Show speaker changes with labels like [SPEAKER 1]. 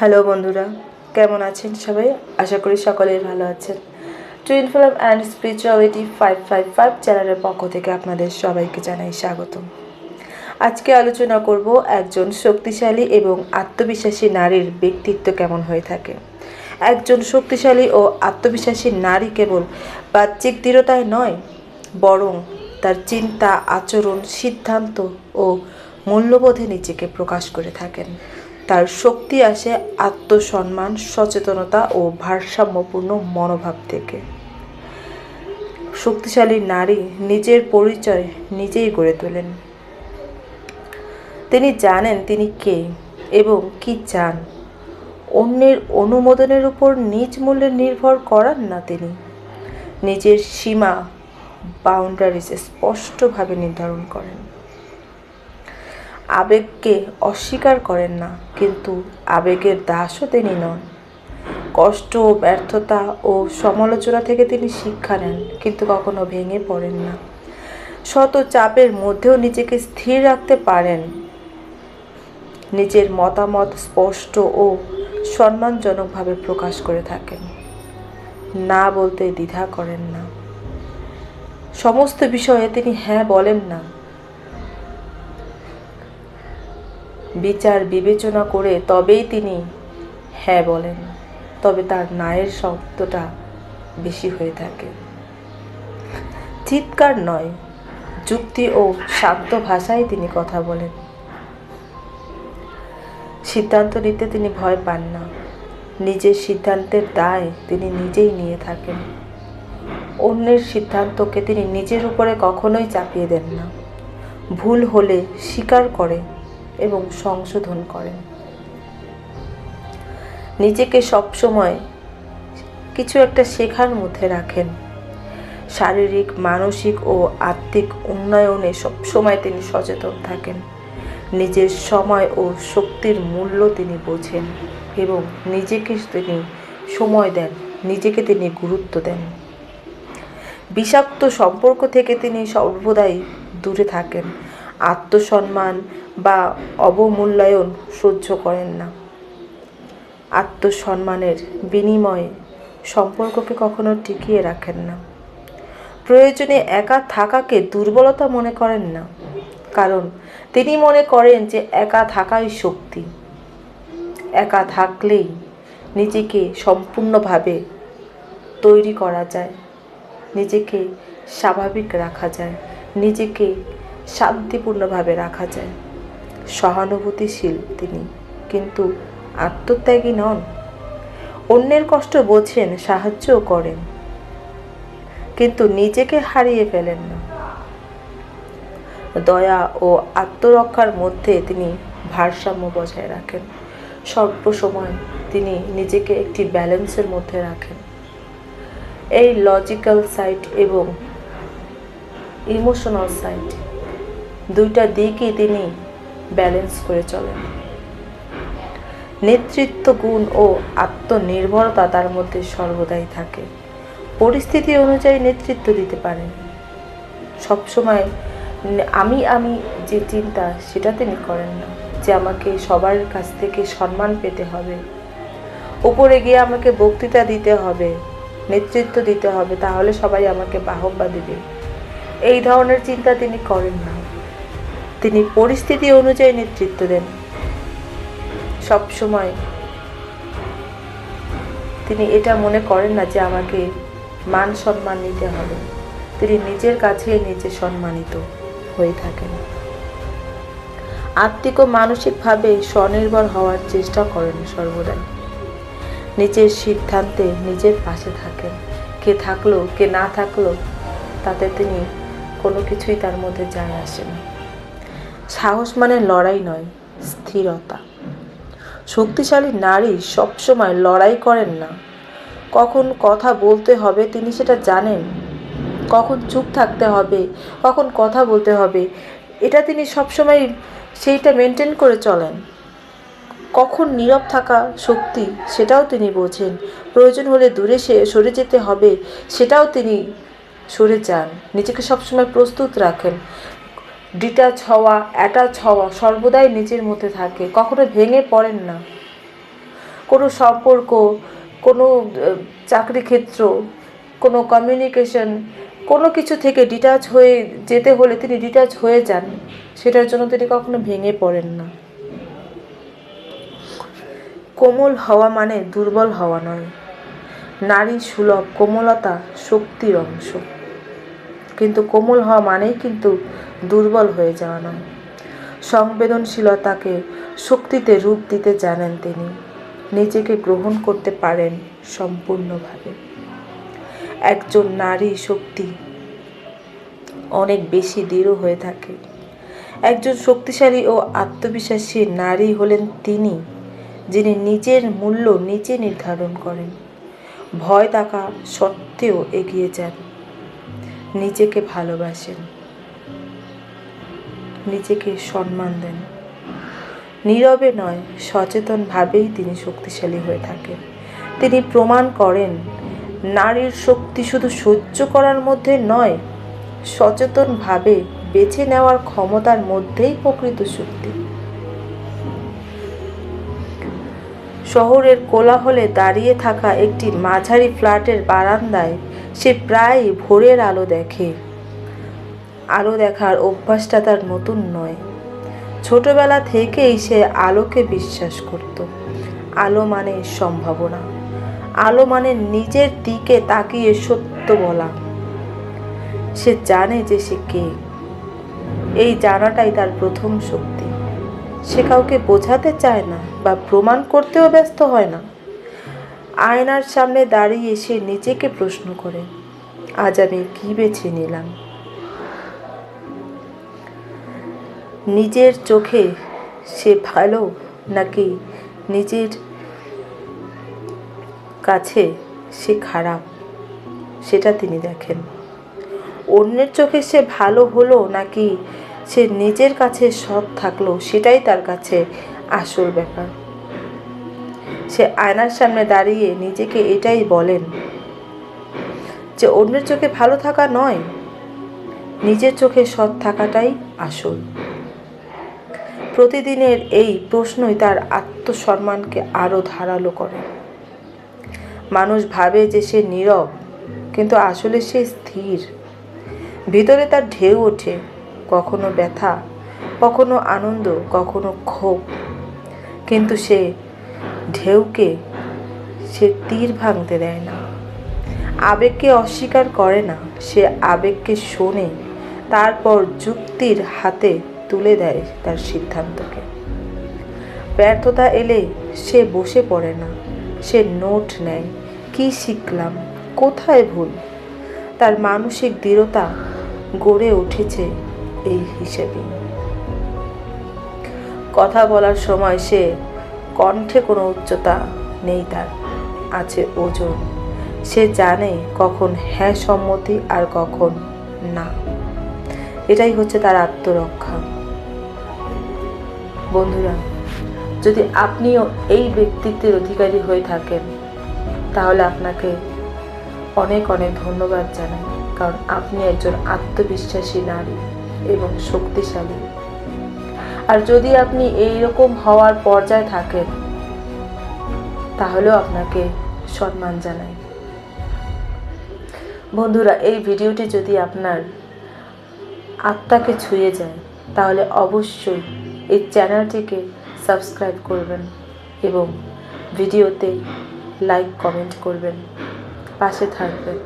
[SPEAKER 1] Hello বন্ধুরা, কেমন আছেন সবাই? আশা করি সকলেই ভালো আছেন। Twin film and spirituality five five five চ্যানেলের পক্ষ থেকে আপনাদের সবাইকে জানাই স্বাগতম। আজকে আলোচনা করব একজন শক্তিশালী এবং আত্মবিশ্বাসী নারীর ব্যক্তিত্ব কেমন হয়ে থাকে। একজন শক্তিশালী ও আত্মবিশ্বাসী নারী কেবল বাহ্যিক দৃঢ়তায় নয়, বরং তার চিন্তা, আচরণ, সিদ্ধান্ত ও মূল্যবোধে নিজেকে প্রকাশ করে থাকেন। তার শক্তি আসে আত্মসম্মান, সচেতনতা ও ভারসাম্যপূর্ণ মনোভাব থেকে। শক্তিশালী নারী নিজের পরিচয় নিজেই গড়ে তোলেন। তিনি জানেন তিনি কে এবং কি চান। অন্যের অনুমোদনের উপর নিজ মূল্যে নির্ভর করান না তিনি। নিজের সীমা বাউন্ডারিজ স্পষ্টভাবে নির্ধারণ করেন। আবেগকে অস্বীকার করেন না, কিন্তু আবেগের দাসও তিনি নন। কষ্ট, ব্যর্থতা ও সমালোচনা থেকে তিনি শিক্ষা নেন, কিন্তু কখনো ভেঙে পড়েন না। শত চাপের মধ্যেও নিজেকে স্থির রাখতে পারেন। নিজের মতামত স্পষ্ট ও সম্মানজনকভাবে প্রকাশ করে থাকেন। না বলতে দ্বিধা করেন না। সমস্ত বিষয়ে তিনি হ্যাঁ বলেন না। বিচার বিবেচনা করে তবেই তিনি হ্যাঁ বলেন। তবে তার নায়ের শব্দটা বেশি হয়ে থাকে। চিৎকার নয়, যুক্তি ও শান্ত ভাষায় তিনি কথা বলেন। সিদ্ধান্ত নিতে তিনি ভয় পান না। নিজের সিদ্ধান্তের দায় তিনি নিজেই নিয়ে থাকেন। অন্যের সিদ্ধান্তকে তিনি নিজের উপরে কখনোই চাপিয়ে দেন না। ভুল হলে স্বীকার করে এবং সংশোধন করেন। নিজেকে সবসময় কিছু একটা শেখার মধ্যে রাখেন। শারীরিক, মানসিক ও আত্মিক উন্নয়নে সবসময় তিনি সচেতন থাকেন। নিজের সময় ও শক্তির মূল্য তিনি বোঝেন এবং নিজেকে তিনি সময় দেন, নিজেকে তিনি গুরুত্ব দেন। বিষাক্ত সম্পর্ক থেকে তিনি সর্বদাই দূরে থাকেন। আত্মসম্মান বা অবমূল্যায়ন সহ্য করেন না। আত্মসম্মানের বিনিময়ে সম্পর্ককে কখনো টিকিয়ে রাখেন না। প্রয়োজনে একা থাকাকে দুর্বলতা মনে করেন না। কারণ তিনি মনে করেন যে একা থাকাই শক্তি। একা থাকলেই নিজেকে সম্পূর্ণভাবে তৈরি করা যায়। নিজেকে স্বাভাবিক রাখা যায়। নিজেকে শান্তিপূর্ণভাবে রাখা যায়। সহানুভূতিশীল তিনি, কিন্তু আত্মত্যাগী নন। অন্যের কষ্ট বোঝেন, সাহায্যও করেন, কিন্তু নিজেকে হারিয়ে ফেলেন না। দয়া ও আত্মরক্ষার মধ্যে তিনি ভারসাম্য বজায় রাখেন। সর্বসময় তিনি নিজেকে একটি ব্যালেন্সের মধ্যে রাখেন। এই লজিক্যাল সাইট এবং ইমোশনাল সাইট দুইটা দিকই তিনি ব্যালেন্স করে চলেন। নেতৃত্ব, গুণ ও আত্মনির্ভরতা তার মধ্যে সর্বদাই থাকে। পরিস্থিতি অনুযায়ী নেতৃত্ব দিতে পারেন। সবসময় আমি আমি যে চিন্তা সেটা তিনি করেন না, যে আমাকে সবার কাছ থেকে সম্মান পেতে হবে। উপরে গিয়ে আমাকে বক্তৃতা দিতে হবে, নেতৃত্ব দিতে হবে, তাহলে সবাই আমাকে বাহবা দেবে। এই ধরনের চিন্তা তিনি করেন না। তিনি পরিস্থিতি অনুযায়ী নেতৃত্ব দেন। সব সময় তিনি এটা মনে করেন না যে আমাকে মান সম্মান নিতে হবে। তিনি নিজের কাছে নিজে সম্মানিত হয়ে থাকেন। আত্মিক ও মানসিকভাবে স্বনির্ভর হওয়ার চেষ্টা করেন সর্বদাই। নিজের সিদ্ধান্তে নিজের পাশে থাকেন। কে থাকল, কে না থাকল, তাতে তিনি কোনো কিছুই তার মধ্যে যায় আসে না। সাহস মানে লড়াই নয়, স্থিরতা। শক্তিশালী নারী সবসময় লড়াই করেন না। কখন কথা বলতে হবে তিনি সেটা জানেন। কখন চুপ থাকতে হবে, কখন কথা বলতে হবে, এটা তিনি সবসময় সেইটা মেনটেন করে চলেন। কখন নীরব থাকা শক্তি, সেটাও তিনি বোঝেন। প্রয়োজন হলে দূরে সে সরে যেতে হবে, সেটাও তিনি সরে যান। নিজেকে সবসময় প্রস্তুত রাখেন। ডিটাচ হওয়া অ্যাটাচ হওয়া সর্বদাই নিজের মধ্যে থাকে। কখনো ভেঙে পড়েন না। কোনো সম্পর্ক, কোনো চাকরি ক্ষেত্র, কোনো কমিউনিকেশন কোনো কিছু থেকে ডিটাচ হয়ে যেতে হলে তিনি ডিটাচ হয়ে যান। সেটার জন্য তিনি কখনো ভেঙে পড়েন না। কোমল হওয়া মানে দুর্বল হওয়া নয়। নারী সুলভ, কোমলতা শক্তির অংশ। কিন্তু কোমল হওয়া মানেই কিন্তু দুর্বল হয়ে যাওয়া নয় সংবেদনশীলতাকে শক্তিতে রূপ দিতে জানেন তিনি। নিজেকে গ্রহণ করতে পারেন সম্পূর্ণভাবে। একজন নারী শক্তি অনেক বেশি দৃঢ় হয়ে থাকে। একজন শক্তিশালী ও আত্মবিশ্বাসী নারী হলেন তিনি, যিনি নিজের মূল্য নিজে নির্ধারণ করেন। ভয় থাকা সত্ত্বেও এগিয়ে যান। নিজেকে ভালোবাসেন। নিজেকে সম্মান দেন। নীরবে নয়, সচেতনভাবেই তিনি শক্তিশালী হয়ে থাকেন। তিনি প্রমাণ করেন, নারীর শক্তি শুধু সহ্য করার মধ্যে নয়, সচেতনভাবে বেছে নেওয়ার ক্ষমতার মধ্যেই প্রকৃত শক্তি। শহরের কোলাহলে দাঁড়িয়ে থাকা একটি মাঝারি ফ্ল্যাটের বারান্দায় সে প্রায় ভোরের আলো দেখে। আলো দেখার অভ্যাসটা তার নতুন নয়। ছোটবেলা থেকেই সে আলোকে বিশ্বাস করত। আলো মানে সম্ভাবনা। আলো মানে নিজের দিকে তাকিয়ে সত্য বলা। সে জানে যে সে কে। এই জানাটাই তার প্রথম শক্তি। সে কাউকে বোঝাতে চায় না বা প্রমাণ করতেও ব্যস্ত হয় না। আয়নার সামনে দাঁড়িয়ে সে নিজেকে প্রশ্ন করে, আজ আমি কি বেছে নিলাম? নিজের চোখে সে ভালো নাকি নিজের কাছে সে খারাপ? সেটা তিনি দেখেন। অন্যের চোখে সে ভালো হলো নাকি সে নিজের কাছে সৎ থাকল? সেটাই তার কাছে আসল ব্যাপার। সে আয়নার সামনে দাঁড়িয়ে নিজেকে এটাই বলেন যে, অন্যের চোখে ভালো থাকা নয়, নিজের চোখে সৎ থাকাটাই আসল। প্রতিদিনের এই প্রশ্নই তার আত্মসম্মানকে আরও ধারালো করে। মানুষ ভাবে যে সে নীরব, কিন্তু আসলে সে স্থির। ভিতরে তার ঢেউ ওঠে, কখনো ব্যথা, কখনো আনন্দ, কখনো ক্ষোভ। কিন্তু সে ঢেউকে সে তীর ভাঙতে দেয় না। আবেগকে অস্বীকার করে না, সে আবেগকে শোনে, তারপর যুক্তির হাতে তুলে দেয় তার সিদ্ধান্তকে। ব্যর্থতা এলে সে বসে পড়ে না। সে নোট নেয়, কি শিখলাম? কোথায় ভুল? তার মানসিক দৃঢ়তা গড়ে উঠেছে এই হিসেবে। কথা বলার সময় সে কণ্ঠে কোনো উচ্চতা নেই তার, আছে ওজন। সে জানে কখন হ্যাঁ সম্মতি আর কখন না। এটাই হচ্ছে তার আত্মরক্ষা। বন্ধুরা, যদি আপনিও এই ব্যক্তিত্বের অধিকারী হয়ে থাকেন, তাহলে আপনাকে অনেক অনেক ধন্যবাদ জানাই। কারণ আপনি একজন আত্মবিশ্বাসী নারী এবং শক্তিশালী। আর যদি আপনি এই রকম হওয়ার পর্যায়ে থাকেন, তাহলেও আপনাকে সম্মান জানাই। বন্ধুরা, এই ভিডিওটি যদি আপনার আত্মাকে ছুঁয়ে যায়, তাহলে অবশ্যই এই চ্যানেলটিকে সাবস্ক্রাইব করবেন এবং ভিডিওতে লাইক কমেন্ট করবেন। পাশে থাকবেন।